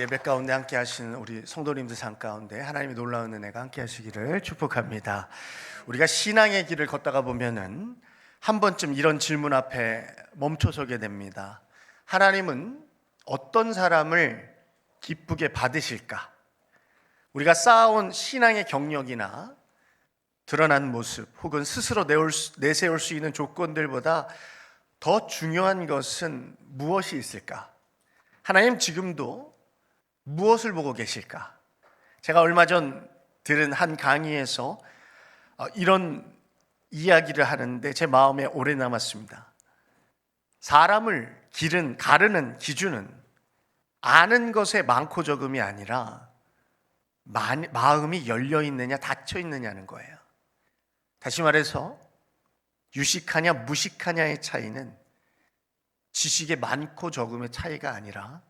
예배 가운데 함께 하시는 우리 성도님들 상 가운데 하나님의 놀라운 은혜가 함께 하시기를 축복합니다. 우리가 신앙의 길을 걷다가 보면은 한 번쯤 이런 질문 앞에 멈춰 서게 됩니다. 하나님은 어떤 사람을 기쁘게 받으실까? 우리가 쌓아온 신앙의 경력이나 드러난 모습 혹은 스스로 내세울 수 있는 조건들보다 더 중요한 것은 무엇이 있을까? 하나님 지금도 무엇을 보고 계실까? 제가 얼마 전 들은 한 강의에서 어, 이런 이야기를 하는데 제 마음에 오래 남았습니다. 사람을 기른 가르는 기준은 아는 것의 많고 적음이 아니라 마, 마음이 열려 있느냐 닫혀 있느냐는 거예요. 다시 말해서 유식하냐 무식하냐의 차이는 지식의 많고 적음의 차이가 아니라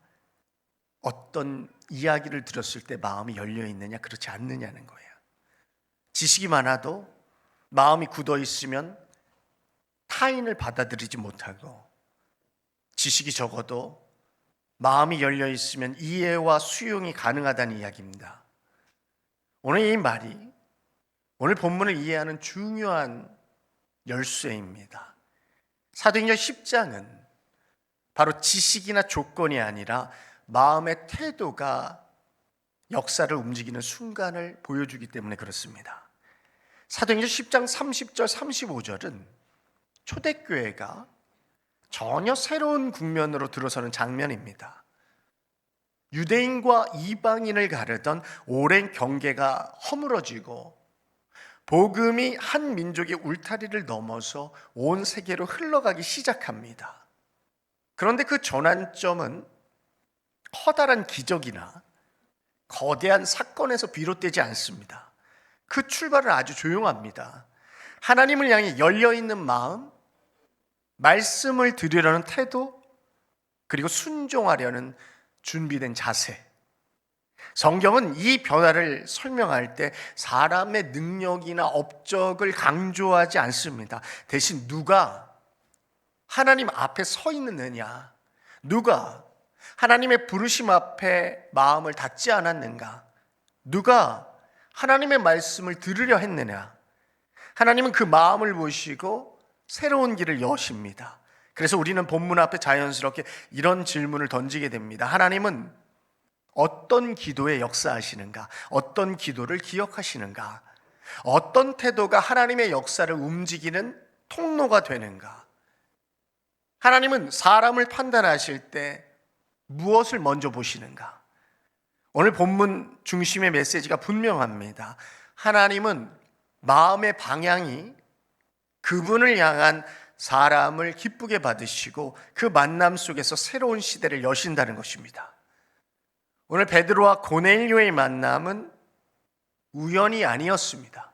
어떤 이야기를 들었을 때 마음이 열려 있느냐 그렇지 않느냐는 거예요. 지식이 많아도 마음이 굳어 있으면 타인을 받아들이지 못하고 지식이 적어도 마음이 열려 있으면 이해와 수용이 가능하다는 이야기입니다. 오늘 이 말이 오늘 본문을 이해하는 중요한 열쇠입니다. 사도행전 10장은 바로 지식이나 조건이 아니라 마음의 태도가 역사를 움직이는 순간을 보여주기 때문에 그렇습니다. 사도행전 10장 30절 35절은 초대교회가 전혀 새로운 국면으로 들어서는 장면입니다. 유대인과 이방인을 가르던 오랜 경계가 허물어지고 복음이 한 민족의 울타리를 넘어서 온 세계로 흘러가기 시작합니다. 그런데 그 전환점은 커다란 기적이나 거대한 사건에서 비롯되지 않습니다. 그 출발은 아주 조용합니다. 하나님을 향해 열려 있는 마음, 말씀을 들으려는 태도, 그리고 순종하려는 준비된 자세. 성경은 이 변화를 설명할 때 사람의 능력이나 업적을 강조하지 않습니다. 대신 누가 하나님 앞에 서 있느냐, 누가 하나님의 부르심 앞에 마음을 닫지 않았는가, 누가 하나님의 말씀을 들으려 했느냐, 하나님은 그 마음을 보시고 새로운 길을 여십니다. 그래서 우리는 본문 앞에 자연스럽게 이런 질문을 던지게 됩니다. 하나님은 어떤 기도에 역사하시는가? 어떤 기도를 기억하시는가? 어떤 태도가 하나님의 역사를 움직이는 통로가 되는가? 하나님은 사람을 판단하실 때 무엇을 먼저 보시는가? 오늘 본문 중심의 메시지가 분명합니다. 하나님은 마음의 방향이 그분을 향한 사람을 기쁘게 받으시고 그 만남 속에서 새로운 시대를 여신다는 것입니다. 오늘 베드로와 고넬료의 만남은 우연이 아니었습니다.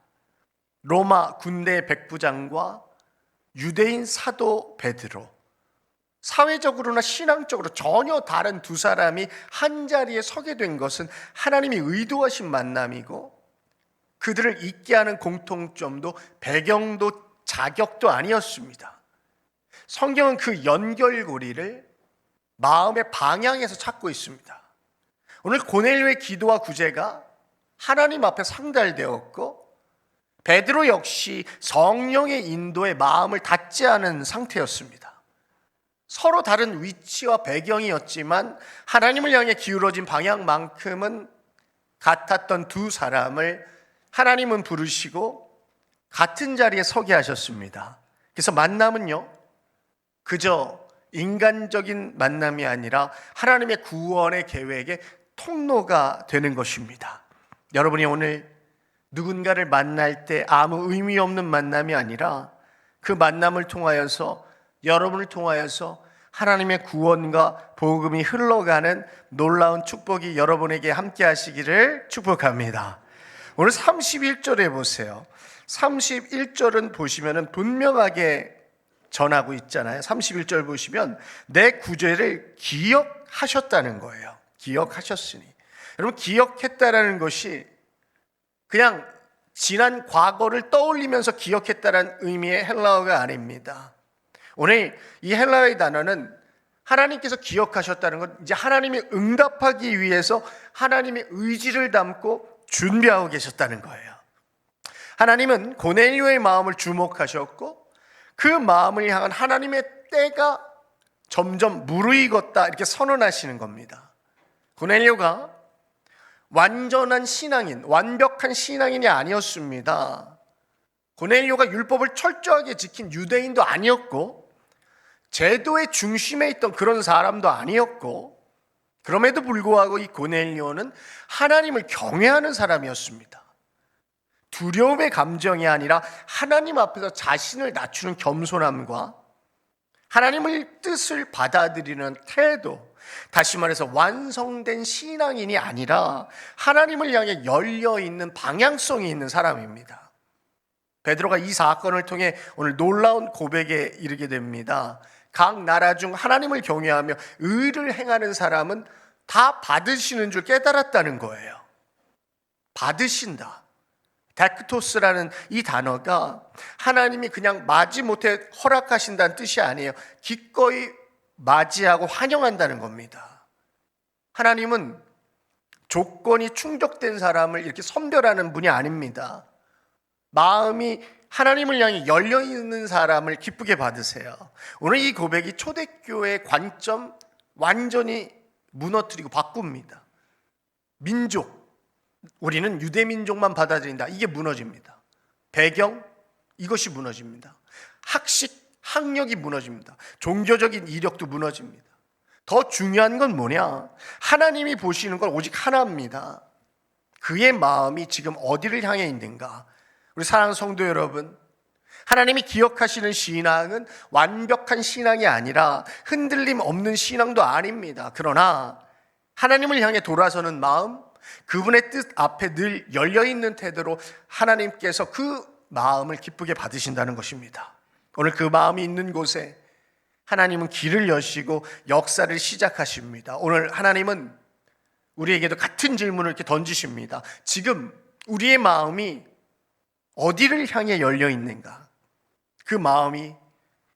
로마 군대 백부장과 유대인 사도 베드로 사회적으로나 신앙적으로 전혀 다른 두 사람이 한 자리에 서게 된 것은 하나님이 의도하신 만남이고 그들을 있게 하는 공통점도 배경도 자격도 아니었습니다. 성경은 그 연결고리를 마음의 방향에서 찾고 있습니다. 오늘 고넬료의 기도와 구제가 하나님 앞에 상달되었고 베드로 역시 성령의 인도에 마음을 닫지 않은 상태였습니다. 서로 다른 위치와 배경이었지만 하나님을 향해 기울어진 방향만큼은 같았던 두 사람을 하나님은 부르시고 같은 자리에 서게 하셨습니다. 그래서 만남은요, 그저 인간적인 만남이 아니라 하나님의 구원의 계획의 통로가 되는 것입니다. 여러분이 오늘 누군가를 만날 때 아무 의미 없는 만남이 아니라 그 만남을 통하여서 여러분을 통하여서 하나님의 구원과 복음이 흘러가는 놀라운 축복이 여러분에게 함께 하시기를 축복합니다. 오늘 31절에 보세요. 31절은 보시면은 분명하게 전하고 있잖아요. 31절 보시면 내 구제를 기억하셨다는 거예요. 기억하셨으니. 여러분 기억했다라는 것이 그냥 지난 과거를 떠올리면서 기억했다는 의미의 헬라어가 아닙니다. 오늘 이 헬라어의 단어는 하나님께서 기억하셨다는 건 이제 하나님이 응답하기 위해서 하나님의 의지를 담고 준비하고 계셨다는 거예요. 하나님은 고넬료의 마음을 주목하셨고 그 마음을 향한 하나님의 때가 점점 무르익었다 이렇게 선언하시는 겁니다. 고넬료가 완전한 신앙인, 완벽한 신앙인이 아니었습니다. 고넬료가 율법을 철저하게 지킨 유대인도 아니었고 제도의 중심에 있던 그런 사람도 아니었고 그럼에도 불구하고 이 고넬료는 하나님을 경외하는 사람이었습니다. 두려움의 감정이 아니라 하나님 앞에서 자신을 낮추는 겸손함과 하나님의 뜻을 받아들이는 태도, 다시 말해서 완성된 신앙인이 아니라 하나님을 향해 열려 있는 방향성이 있는 사람입니다. 베드로가 이 사건을 통해 오늘 놀라운 고백에 이르게 됩니다. 각 나라 중 하나님을 경외하며 의를 행하는 사람은 다 받으시는 줄 깨달았다는 거예요. 받으신다. 데크토스라는 이 단어가 하나님이 그냥 마지 못해 허락하신다는 뜻이 아니에요. 기꺼이 맞이하고 환영한다는 겁니다. 하나님은 조건이 충족된 사람을 이렇게 선별하는 분이 아닙니다. 마음이 하나님을 향해 열려 있는 사람을 기쁘게 받으세요. 오늘 이 고백이 초대교회의 관점 완전히 무너뜨리고 바꿉니다. 민족, 우리는 유대 민족만 받아들인다. 이게 무너집니다. 배경 이것이 무너집니다. 학식 학력이 무너집니다. 종교적인 이력도 무너집니다. 더 중요한 건 뭐냐? 하나님이 보시는 건 오직 하나입니다. 그의 마음이 지금 어디를 향해 있는가? 우리 사랑하는 성도 여러분, 하나님이 기억하시는 신앙은 완벽한 신앙이 아니라 흔들림 없는 신앙도 아닙니다. 그러나 하나님을 향해 돌아서는 마음, 그분의 뜻 앞에 늘 열려 있는 태도로 하나님께서 그 마음을 기쁘게 받으신다는 것입니다. 오늘 그 마음이 있는 곳에 하나님은 길을 여시고 역사를 시작하십니다. 오늘 하나님은 우리에게도 같은 질문을 이렇게 던지십니다. 지금 우리의 마음이 어디를 향해 열려 있는가? 그 마음이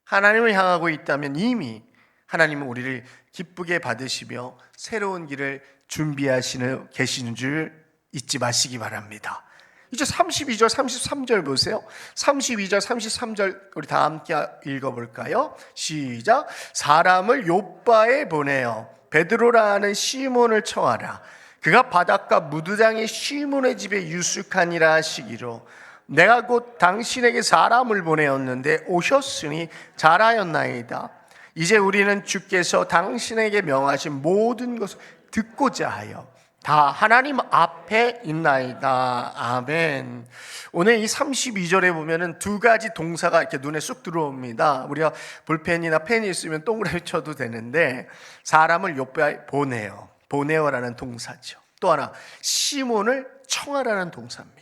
하나님을 향하고 있다면 이미 하나님은 우리를 기쁘게 받으시며 새로운 길을 준비하시는 계시는 줄 잊지 마시기 바랍니다. 이제 32절, 33절 보세요. 32절, 33절 우리 다 함께 읽어볼까요? 시작. 사람을 요바에 보내어 베드로라는 시몬을 청하라. 그가 바닷가 무두장의 시몬의 집에 유숙하니라 하시기로 내가 곧 당신에게 사람을 보내었는데 오셨으니 잘하였나이다. 이제 우리는 주께서 당신에게 명하신 모든 것을 듣고자 하여 다 하나님 앞에 있나이다. 아멘. 오늘 이 32절에 보면은 두 가지 동사가 이렇게 눈에 쑥 들어옵니다. 우리가 볼펜이나 펜이 있으면 동그라미 쳐도 되는데 사람을 요ppe 보내요. 보내어라는 동사죠. 또 하나 시몬을 청하라는 동사입니다.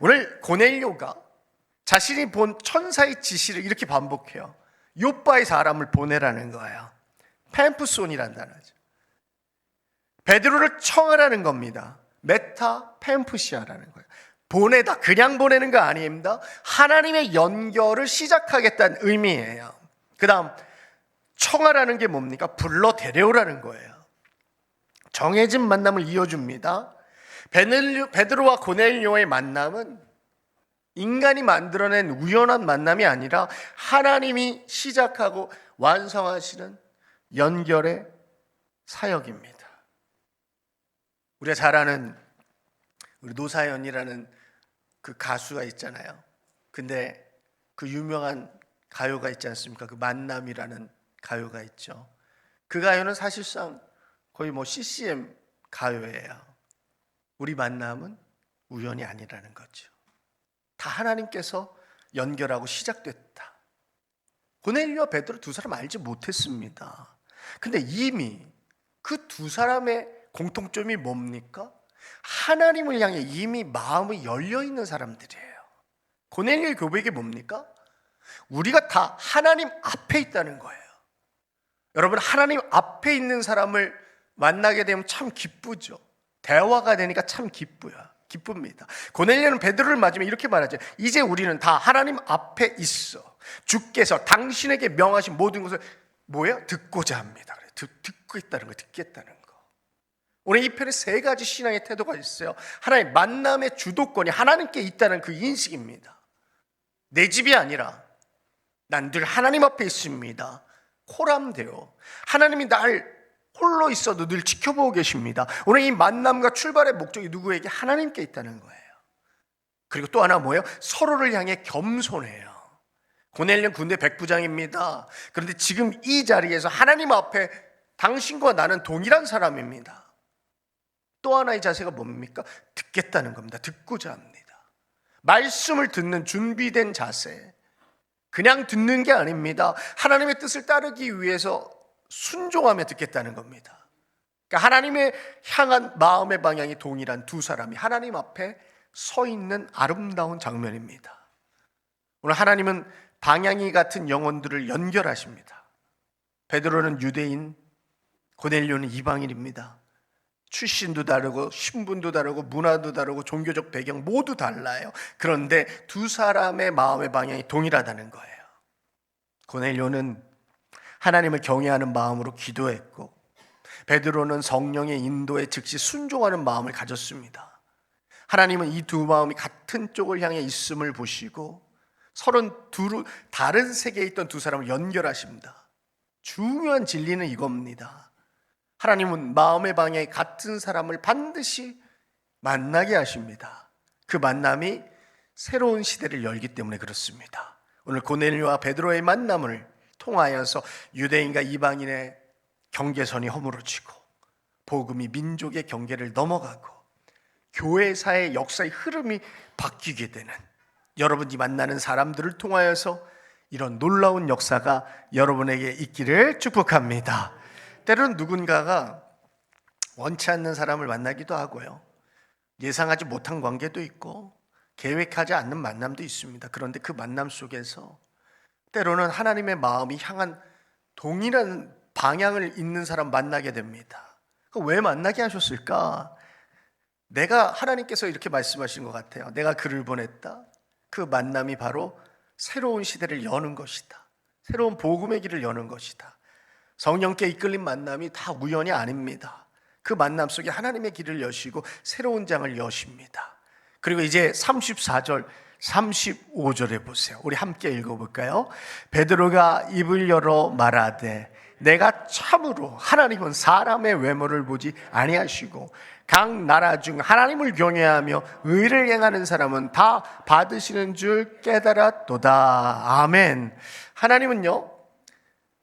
오늘 고넬료가 자신이 본 천사의 지시를 이렇게 반복해요. 요빠의 사람을 보내라는 거예요. 펜프손이란 단어죠. 베드로를 청하라는 겁니다. 메타 펜푸시아라는 거예요. 보내다 그냥 보내는 거 아닙니다. 하나님의 연결을 시작하겠다는 의미예요. 그다음 청하라는 게 뭡니까? 불러 데려오라는 거예요. 정해진 만남을 이어줍니다. 베드로와 고넬료의 만남은 인간이 만들어낸 우연한 만남이 아니라 하나님이 시작하고 완성하시는 연결의 사역입니다. 우리가 잘 아는 우리 노사연이라는 그 가수가 있잖아요. 근데 그 유명한 가요가 있지 않습니까? 그 만남이라는 가요가 있죠. 그 가요는 사실상 거의 뭐 CCM 가요예요. 우리 만남은 우연이 아니라는 거죠. 다 하나님께서 연결하고 시작됐다. 고넬료와 베드로 두 사람 알지 못했습니다. 근데 이미 그 두 사람의 공통점이 뭡니까? 하나님을 향해 이미 마음이 열려 있는 사람들이에요. 고넬료의 고백이 뭡니까? 우리가 다 하나님 앞에 있다는 거예요. 여러분 하나님 앞에 있는 사람을 만나게 되면 참 기쁘죠. 대화가 되니까 참 기쁘요. 기쁩니다. 고넬료는 베드로를 맞으면 이렇게 말하죠. 이제 우리는 다 하나님 앞에 있어. 주께서 당신에게 명하신 모든 것을 뭐예요? 듣고자 합니다. 듣고 있다는 거, 듣겠다는 거. 오늘 이 편에 세 가지 신앙의 태도가 있어요. 하나의 만남의 주도권이 하나님께 있다는 그 인식입니다. 내 집이 아니라 난 늘 하나님 앞에 있습니다. 코람되어 하나님이 날 홀로 있어도 늘 지켜보고 계십니다. 오늘 이 만남과 출발의 목적이 누구에게 하나님께 있다는 거예요. 그리고 또 하나 뭐예요? 서로를 향해 겸손해요. 고넬련 군대 백부장입니다. 그런데 지금 이 자리에서 하나님 앞에 당신과 나는 동일한 사람입니다. 또 하나의 자세가 뭡니까? 듣겠다는 겁니다. 듣고자 합니다. 말씀을 듣는 준비된 자세. 그냥 듣는 게 아닙니다. 하나님의 뜻을 따르기 위해서 순종하며 듣겠다는 겁니다. 그러니까 하나님의 향한 마음의 방향이 동일한 두 사람이 하나님 앞에 서 있는 아름다운 장면입니다. 오늘 하나님은 방향이 같은 영혼들을 연결하십니다. 베드로는 유대인, 고넬료는 이방인입니다. 출신도 다르고 신분도 다르고 문화도 다르고 종교적 배경 모두 달라요. 그런데 두 사람의 마음의 방향이 동일하다는 거예요. 고넬료는 하나님을 경외하는 마음으로 기도했고 베드로는 성령의 인도에 즉시 순종하는 마음을 가졌습니다. 하나님은 이 두 마음이 같은 쪽을 향해 있음을 보시고 서른 두 다른 세계에 있던 두 사람을 연결하십니다. 중요한 진리는 이겁니다. 하나님은 마음의 방향이 같은 사람을 반드시 만나게 하십니다. 그 만남이 새로운 시대를 열기 때문에 그렇습니다. 오늘 고넬료와 베드로의 만남을 통하여서 유대인과 이방인의 경계선이 허물어지고 복음이 민족의 경계를 넘어가고 교회사의 역사의 흐름이 바뀌게 되는 여러분이 만나는 사람들을 통하여서 이런 놀라운 역사가 여러분에게 있기를 축복합니다. 때로는 누군가가 원치 않는 사람을 만나기도 하고요. 예상하지 못한 관계도 있고 계획하지 않는 만남도 있습니다. 그런데 그 만남 속에서 때로는 하나님의 마음이 향한 동일한 방향을 있는 사람 만나게 됩니다. 왜 만나게 하셨을까? 내가 하나님께서 이렇게 말씀하신 것 같아요. 내가 그를 보냈다. 그 만남이 바로 새로운 시대를 여는 것이다. 새로운 복음의 길을 여는 것이다. 성령께 이끌린 만남이 다 우연이 아닙니다. 그 만남 속에 하나님의 길을 여시고 새로운 장을 여십니다. 그리고 이제 34절, 35절에 보세요. 우리 함께 읽어볼까요? 베드로가 입을 열어 말하되 내가 참으로 하나님은 사람의 외모를 보지 아니하시고 각 나라 중 하나님을 경외하며 의를 행하는 사람은 다 받으시는 줄 깨달았도다. 아멘. 하나님은요,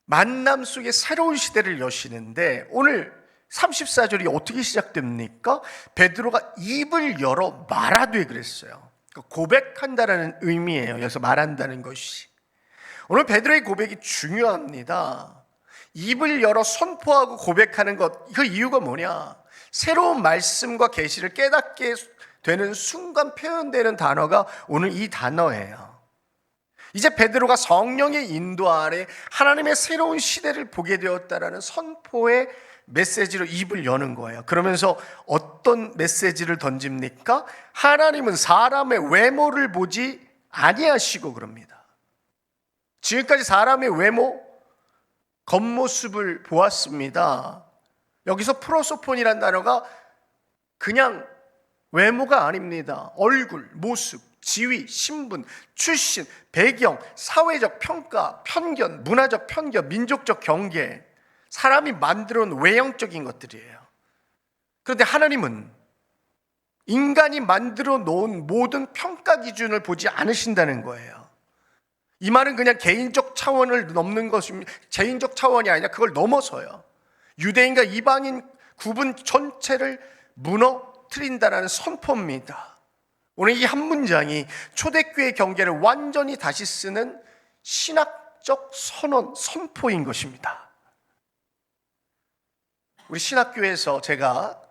만남 속에 새로운 시대를 여시는데 오늘 34절이 어떻게 시작됩니까? 베드로가 입을 열어 말하되 그랬어요. 그러니까 고백한다라는 의미예요. 여기서 말한다는 것이. 오늘 베드로의 고백이 중요합니다. 입을 열어 선포하고 고백하는 것, 그 이유가 뭐냐? 새로운 말씀과 계시를 깨닫게 되는 순간 표현되는 단어가 오늘 이 단어예요. 이제 베드로가 성령의 인도 아래 하나님의 새로운 시대를 보게 되었다라는 선포의 메시지로 입을 여는 거예요. 그러면서 어떤 메시지를 던집니까? 하나님은 사람의 외모를 보지 아니하시고 그럽니다. 지금까지 사람의 외모, 겉모습을 보았습니다. 여기서 프로소폰이란 단어가 그냥 외모가 아닙니다. 얼굴, 모습, 지위, 신분, 출신, 배경, 사회적 평가, 편견, 문화적 편견, 민족적 경계, 사람이 만들어 놓은 외형적인 것들이에요. 그런데 하나님은 인간이 만들어 놓은 모든 평가 기준을 보지 않으신다는 거예요. 이 말은 그냥 개인적 차원을 넘는 것입니다. 개인적 차원이 아니라 그걸 넘어서요. 유대인과 이방인 구분 전체를 무너뜨린다는 선포입니다. 오늘 이 한 문장이 초대교회 경계를 완전히 다시 쓰는 신학적 선언, 선포인 것입니다. 우리 신학교에서 제가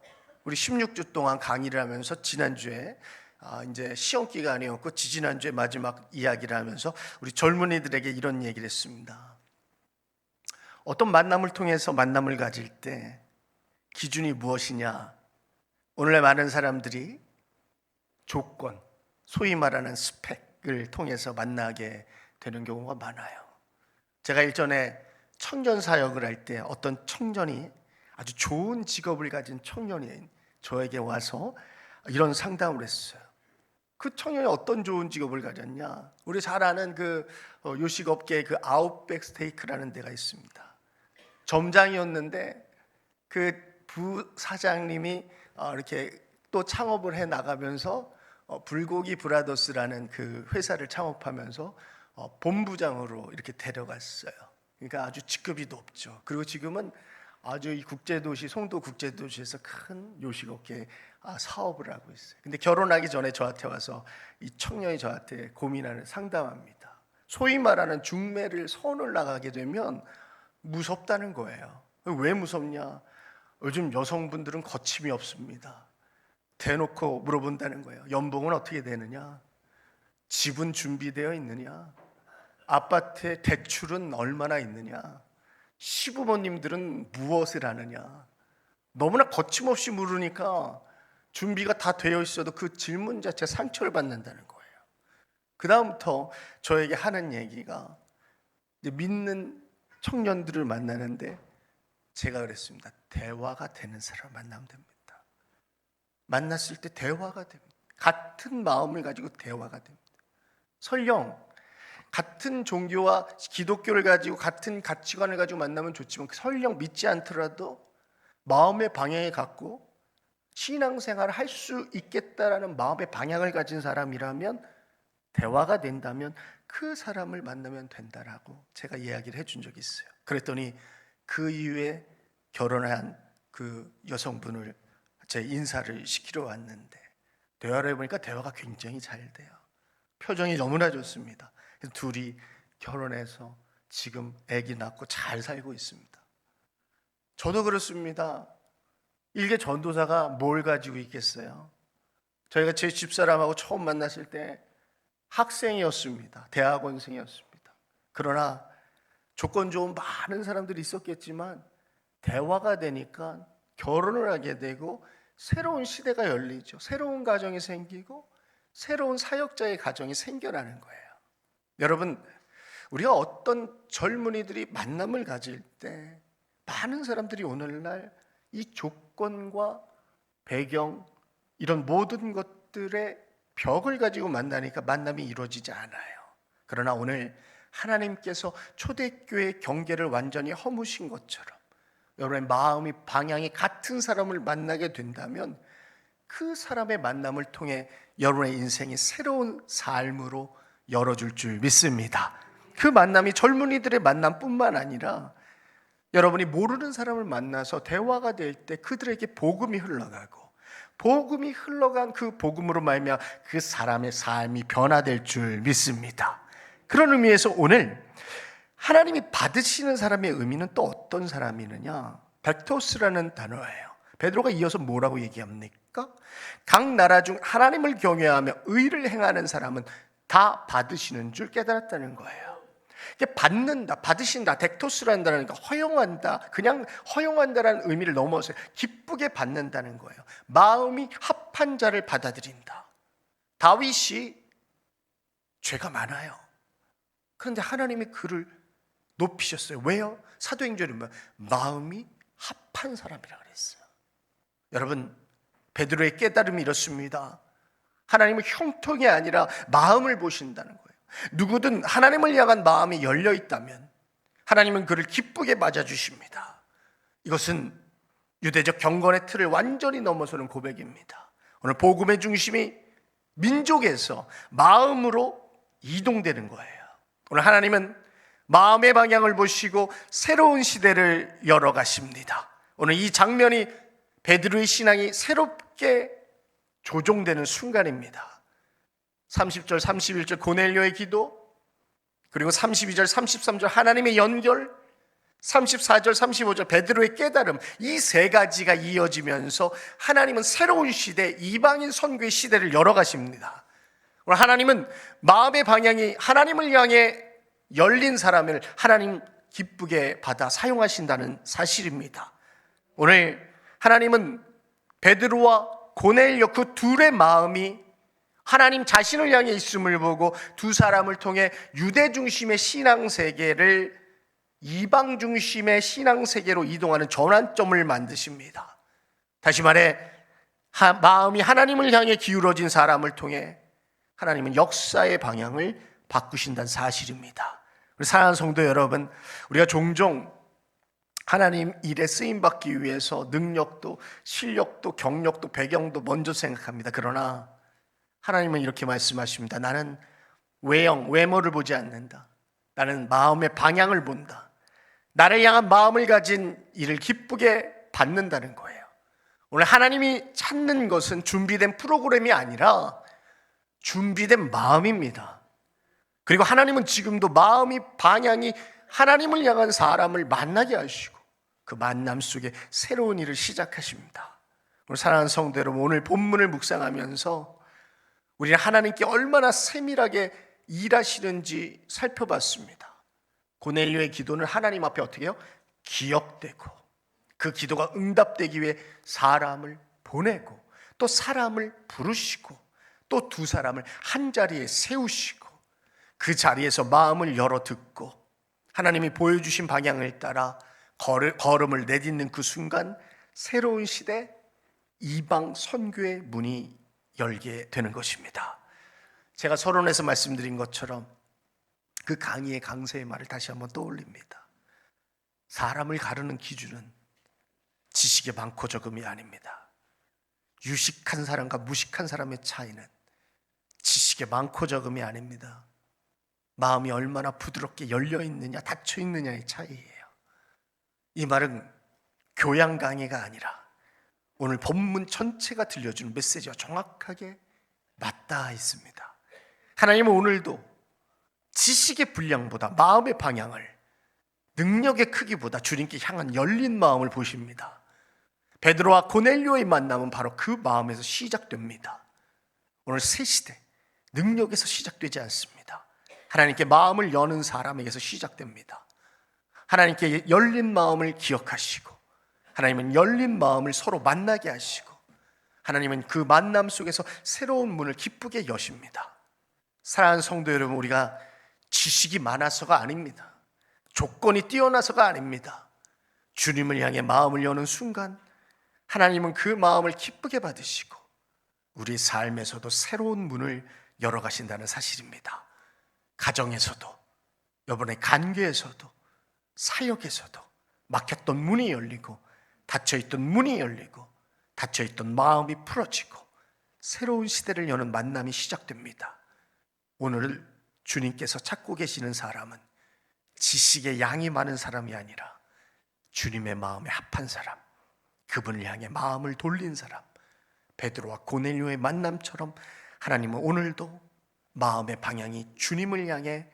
우리 16주 동안 강의를 하면서 지난주에 아, 이제 시험 기간이었고 지지난주에 마지막 이야기를 하면서 우리 젊은이들에게 이런 얘기를 했습니다. 어떤 만남을 통해서 만남을 가질 때 기준이 무엇이냐? 오늘날 많은 사람들이 조건, 소위 말하는 스펙을 통해서 만나게 되는 경우가 많아요. 제가 일전에 청년 사역을 할 때 어떤 청년이 아주 좋은 직업을 가진 청년이 저에게 와서 이런 상담을 했어요. 그 청년이 어떤 좋은 직업을 가졌냐? 우리 잘 아는 그 어, 요식업계의 그 아웃백 스테이크라는 데가 있습니다. 점장이었는데 그 부사장님이 어, 이렇게 또 창업을 해 나가면서 어, 불고기 브라더스라는 그 회사를 창업하면서 어, 본부장으로 이렇게 데려갔어요. 그러니까 아주 직급이 높죠. 그리고 지금은 아주 이 국제도시 송도 국제도시에서 큰 요식업계 아, 사업을 하고 있어요. 근데 결혼하기 전에 저한테 와서 이 청년이 저한테 고민하는 상담합니다. 소위 말하는 중매를 선을 나가게 되면 무섭다는 거예요. 왜 무섭냐? 요즘 여성분들은 거침이 없습니다. 대놓고 물어본다는 거예요. 연봉은 어떻게 되느냐? 집은 준비되어 있느냐? 아파트에 대출은 얼마나 있느냐? 시부모님들은 무엇을 하느냐? 너무나 거침없이 물으니까 준비가 다 되어 있어도 그 질문 자체 상처를 받는다는 거예요. 그 다음부터 저에게 하는 얘기가 믿는 청년들을 만나는데 제가 그랬습니다. 대화가 되는 사람 만나면 됩니다. 만났을 때 대화가 됩니다. 같은 마음을 가지고 대화가 됩니다. 설령 같은 종교와 기독교를 가지고 같은 가치관을 가지고 만나면 좋지만 설령 믿지 않더라도 마음의 방향을 갖고 신앙생활을 할 수 있겠다라는 마음의 방향을 가진 사람이라면 대화가 된다면 그 사람을 만나면 된다라고 제가 이야기를 해준 적이 있어요. 그랬더니 그 이후에 결혼한 그 여성분을 제 인사를 시키러 왔는데 대화를 해보니까 대화가 굉장히 잘 돼요. 표정이 너무나 좋습니다. 둘이 결혼해서 지금 아기 낳고 잘 살고 있습니다. 저도 그렇습니다. 일개 전도사가 뭘 가지고 있겠어요? 저희가 제 집사람하고 처음 만났을 때 학생이었습니다. 대학원생이었습니다. 그러나 조건 좋은 많은 사람들이 있었겠지만 대화가 되니까 결혼을 하게 되고 새로운 시대가 열리죠. 새로운 가정이 생기고 새로운 사역자의 가정이 생겨나는 거예요. 여러분, 우리가 어떤 젊은이들이 만남을 가질 때 많은 사람들이 오늘날 이 조건과 배경 이런 모든 것들의 벽을 가지고 만나니까 만남이 이루어지지 않아요. 그러나 오늘 하나님께서 초대교회 경계를 완전히 허무신 것처럼 여러분의 마음이 방향이 같은 사람을 만나게 된다면 그 사람의 만남을 통해 여러분의 인생이 새로운 삶으로 열어줄 줄 믿습니다. 그 만남이 젊은이들의 만남뿐만 아니라 여러분이 모르는 사람을 만나서 대화가 될 때 그들에게 복음이 흘러가고 복음이 흘러간 그 복음으로 말미암아 그 사람의 삶이 변화될 줄 믿습니다. 그런 의미에서 오늘 하나님이 받으시는 사람의 의미는 또 어떤 사람이느냐? 벡토스라는 단어예요. 베드로가 이어서 뭐라고 얘기합니까? 각 나라 중 하나님을 경외하며 의를 행하는 사람은 다 받으시는 줄 깨달았다는 거예요. 받는다, 받으신다, 덱토스라는 단어니까 허용한다, 그냥 허용한다라는 의미를 넘어서 기쁘게 받는다는 거예요. 마음이 합한 자를 받아들인다. 다윗이 죄가 많아요. 그런데 하나님이 그를 높이셨어요. 왜요? 사도행전에 보면 마음이 합한 사람이라 그랬어요. 여러분, 베드로의 깨달음이 이렇습니다. 하나님은 형통이 아니라 마음을 보신다는 거예요. 누구든 하나님을 향한 마음이 열려 있다면 하나님은 그를 기쁘게 맞아 주십니다. 이것은 유대적 경건의 틀을 완전히 넘어서는 고백입니다. 오늘 복음의 중심이 민족에서 마음으로 이동되는 거예요. 오늘 하나님은 마음의 방향을 보시고 새로운 시대를 열어 가십니다. 오늘 이 장면이 베드로의 신앙이 새롭게 조종되는 순간입니다. 30절, 31절 고넬료의 기도, 그리고 32절, 33절 하나님의 연결, 34절, 35절 베드로의 깨달음 이 세 가지가 이어지면서 하나님은 새로운 시대, 이방인 선교의 시대를 열어 가십니다. 오늘 하나님은 마음의 방향이 하나님을 향해 열린 사람을 하나님 기쁘게 받아 사용하신다는 사실입니다. 오늘 하나님은 베드로와 고넬료 그 둘의 마음이 하나님 자신을 향해 있음을 보고 두 사람을 통해 유대 중심의 신앙 세계를 이방 중심의 신앙 세계로 이동하는 전환점을 만드십니다. 다시 말해 하- 마음이 하나님을 향해 기울어진 사람을 통해 하나님은 역사의 방향을 바꾸신다는 사실입니다. 우리 사랑하는 성도 여러분, 우리가 종종 하나님 일에 쓰임 받기 위해서 능력도 실력도 경력도 배경도 먼저 생각합니다. 그러나 하나님은 이렇게 말씀하십니다. 나는 외형, 외모를 보지 않는다. 나는 마음의 방향을 본다. 나를 향한 마음을 가진 이를 기쁘게 받는다는 거예요. 오늘 하나님이 찾는 것은 준비된 프로그램이 아니라 준비된 마음입니다. 그리고 하나님은 지금도 마음이 방향이 하나님을 향한 사람을 만나게 하시고 그 만남 속에 새로운 일을 시작하십니다. 오늘 사랑하는 성도 여러분, 오늘 본문을 묵상하면서 우리는 하나님께 얼마나 세밀하게 일하시는지 살펴봤습니다. 고넬료의 기도는 하나님 앞에 어떻게 해요? 기억되고 그 기도가 응답되기 위해 사람을 보내고 또 사람을 부르시고 또 두 사람을 한 자리에 세우시고 그 자리에서 마음을 열어 듣고 하나님이 보여주신 방향을 따라 걸- 걸음을 내딛는 그 순간 새로운 시대 이방 선교의 문이 열게 되는 것입니다. 제가 서론에서 말씀드린 것처럼 그 강의의 강세의 말을 다시 한번 떠올립니다. 사람을 가르는 기준은 지식의 많고 적음이 아닙니다. 유식한 사람과 무식한 사람의 차이는 지식의 많고 적음이 아닙니다. 마음이 얼마나 부드럽게 열려 있느냐, 닫혀 있느냐의 차이예요. 이 말은 교양 강의가 아니라 오늘 본문 전체가 들려주는 메시지와 정확하게 맞닿아 있습니다. 하나님은 오늘도 지식의 분량보다 마음의 방향을 능력의 크기보다 주님께 향한 열린 마음을 보십니다. 베드로와 고넬료의 만남은 바로 그 마음에서 시작됩니다. 오늘 새 시대 능력에서 시작되지 않습니다. 하나님께 마음을 여는 사람에게서 시작됩니다. 하나님께 열린 마음을 기억하시고 하나님은 열린 마음을 서로 만나게 하시고 하나님은 그 만남 속에서 새로운 문을 기쁘게 여십니다. 사랑하는 성도 여러분, 우리가 지식이 많아서가 아닙니다. 조건이 뛰어나서가 아닙니다. 주님을 향해 마음을 여는 순간 하나님은 그 마음을 기쁘게 받으시고 우리 삶에서도 새로운 문을 열어 가신다는 사실입니다. 가정에서도 여러분의 관계에서도 사역에서도 막혔던 문이 열리고 닫혀 있던 문이 열리고 닫혀 있던 마음이 풀어지고 새로운 시대를 여는 만남이 시작됩니다. 오늘 주님께서 찾고 계시는 사람은 지식의 양이 많은 사람이 아니라 주님의 마음에 합한 사람, 그분을 향해 마음을 돌린 사람, 베드로와 고넬료의 만남처럼 하나님은 오늘도 마음의 방향이 주님을 향해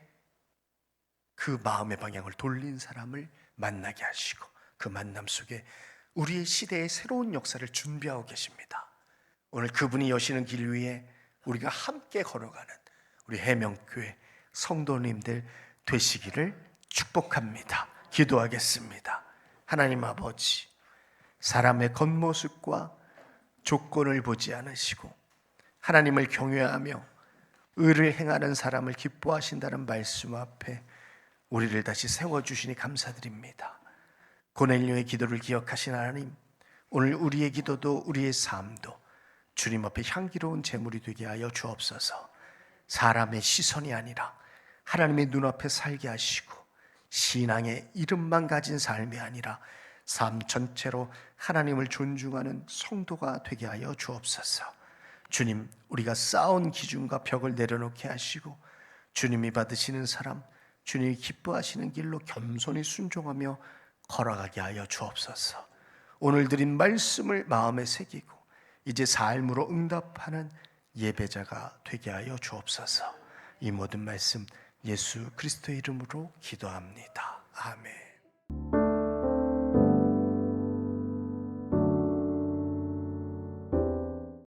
그 마음의 방향을 돌린 사람을 만나게 하시고 그 만남 속에 우리의 시대의 새로운 역사를 준비하고 계십니다. 오늘 그분이 여시는 길 위에 우리가 함께 걸어가는 우리 해명교회 성도님들 되시기를 축복합니다. 기도하겠습니다. 하나님 아버지, 사람의 겉모습과 조건을 보지 않으시고 하나님을 경외하며 의를 행하는 사람을 기뻐하신다는 말씀 앞에 우리를 다시 세워주시니 감사드립니다. 고넬료의 기도를 기억하신 하나님, 오늘 우리의 기도도 우리의 삶도 주님 앞에 향기로운 제물이 되게 하여 주옵소서. 사람의 시선이 아니라 하나님의 눈앞에 살게 하시고 신앙의 이름만 가진 삶이 아니라 삶 전체로 하나님을 존중하는 성도가 되게 하여 주옵소서. 주님, 우리가 쌓은 기준과 벽을 내려놓게 하시고 주님이 받으시는 사람, 주님이 기뻐하시는 길로 겸손히 순종하며 걸어가게 하여 주옵소서. 오늘 드린 말씀을 마음에 새기고 이제 삶으로 응답하는 예배자가 되게 하여 주옵소서. 이 모든 말씀 예수 그리스도의 이름으로 기도합니다. 아멘.